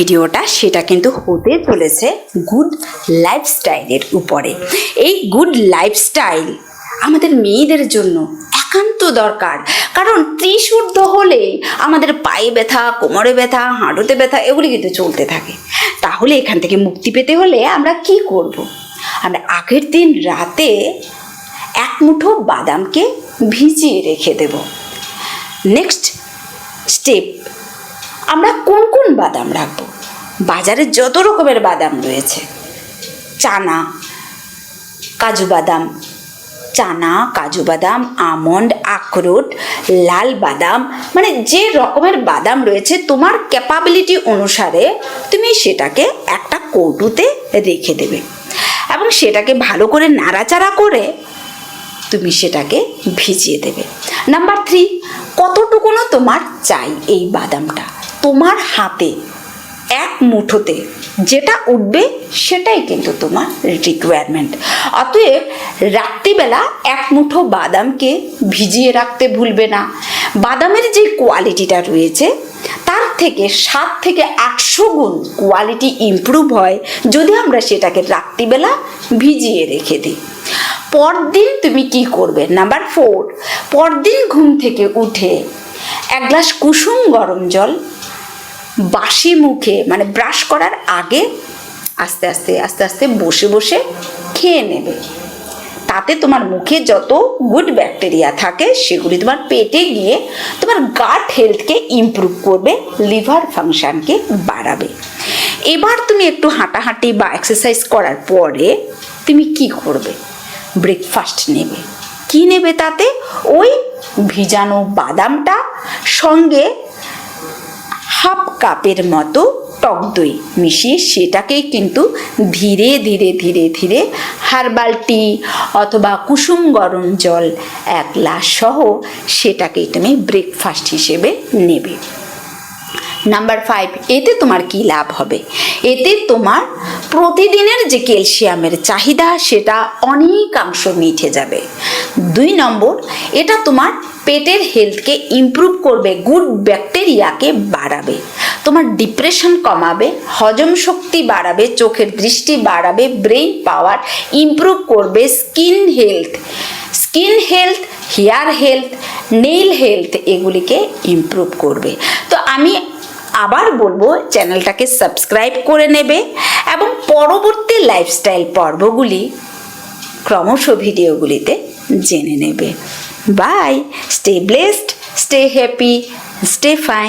ভিডিওটা সেটা কিন্তু হতে চলেছে গুড লাইফস্টাইলের উপরে। এই গুড লাইফস্টাইল আমাদের মেয়েদের জন্য একান্ত দরকার। কারণ ত্রিশুদ্ধ হলেই আমাদের পায়ে ব্যথা, কোমরে ব্যথা, হাঁটুতে ব্যথা এগুলি কিন্তু চলতে থাকে। তাহলে এখান থেকে মুক্তি পেতে হলে আমরা কি করব। আমরা আগের দিন রাতে এক মুঠো বাদামকে ভিজিয়ে রেখে দেব। নেক্সট স্টেপ আমরা কোন কোন বাদাম রাখব? বাজারে যত রকমের বাদাম রয়েছে। চানা, কাজু বাদাম, চানা, কাজু বাদাম, আমন্ড, আখরোট, লাল বাদাম মানে যে রকমের বাদাম রয়েছে, তোমার ক্যাপাবিলিটি অনুসারে তুমি সেটাকে একটা কৌটুতে রেখে দেবে। এবং সেটাকে ভালো করে নাড়াচাড়া করে তুমি সেটাকে ভিজিয়ে দেবে। নাম্বার থ্রি কতটুকুনো তোমার চাই এই বাদামটা? তোমার হাতে এক মুঠোতে যেটা উঠবে সেটাই কিন্তু তোমার রিকোয়ারমেন্ট অতএব রাত্রিবেলা এক মুঠো বাদামকে ভিজিয়ে রাখতে ভুলবে না। বাদামের যে কোয়ালিটিটা রয়েছে, তার থেকে সাত থেকে আটশো গুণ কোয়ালিটি ইমপ্রুভ হয় যদি আমরা সেটাকে রাত্রিবেলা ভিজিয়ে রেখে দিই। পরদিন তুমি কি করবে? নাম্বার ফোর পরদিন ঘুম থেকে উঠে এক গ্লাস কুসুম গরম জল বাসি মুখে মানে ব্রাশ করার আগে আস্তে আস্তে আস্তে আস্তে বসে বসে খেয়ে নেবে। তাতে তোমার মুখে যত গুড ব্যাকটেরিয়া থাকে, সেগুলি তোমার পেটে গিয়ে তোমার গাট হেলথকে ইমপ্রুভ করবে লিভার ফাংশনকে বাড়াবে। এবার তুমি একটু হাঁটাহাঁটি বা এক্সারসাইজ করার পরে তুমি কি করবে? ব্রেকফাস্ট নেবে। কি নেবে তাতে? ওই ভিজানো বাদামটা সঙ্গে হাফ কাপের মতো টক দই মিশিয়ে সেটাকেই কিন্তু ধীরে ধীরে ধীরে ধীরে হার্বাল টি অথবা কুসুম গরম জল এক গ্লাস সহ সেটাকেই তুমি ব্রেকফাস্ট হিসেবে নেবে। নাম্বার ফাইভ এতে তোমার কি লাভ হবে? এতে তোমার প্রতিদিনের যে ক্যালসিয়ামের চাহিদা সেটা অনেকাংশ মিটে যাবে। দুই নম্বর, এটা তোমার পেটের হেলথকে ইমপ্রুভ করবে গুড ব্যাকটেরিয়াকে বাড়াবে। তোমার ডিপ্রেশন কমাবে, হজম শক্তি বাড়াবে, চোখের দৃষ্টি বাড়াবে ব্রেন পাওয়ার ইমপ্রুভ করবে skin health skin health hair health nail health এগুলিকে ইমপ্রুভ করবে। তো আমি আবার বলব চ্যানেলটাকে সাবস্ক্রাইব করে নেবে এবং পরবর্তী লাইফস্টাইল পর্বগুলি, ক্রমশ ভিডিওগুলিতে জেনে নেবে। Bye stay blessed stay happy stay fine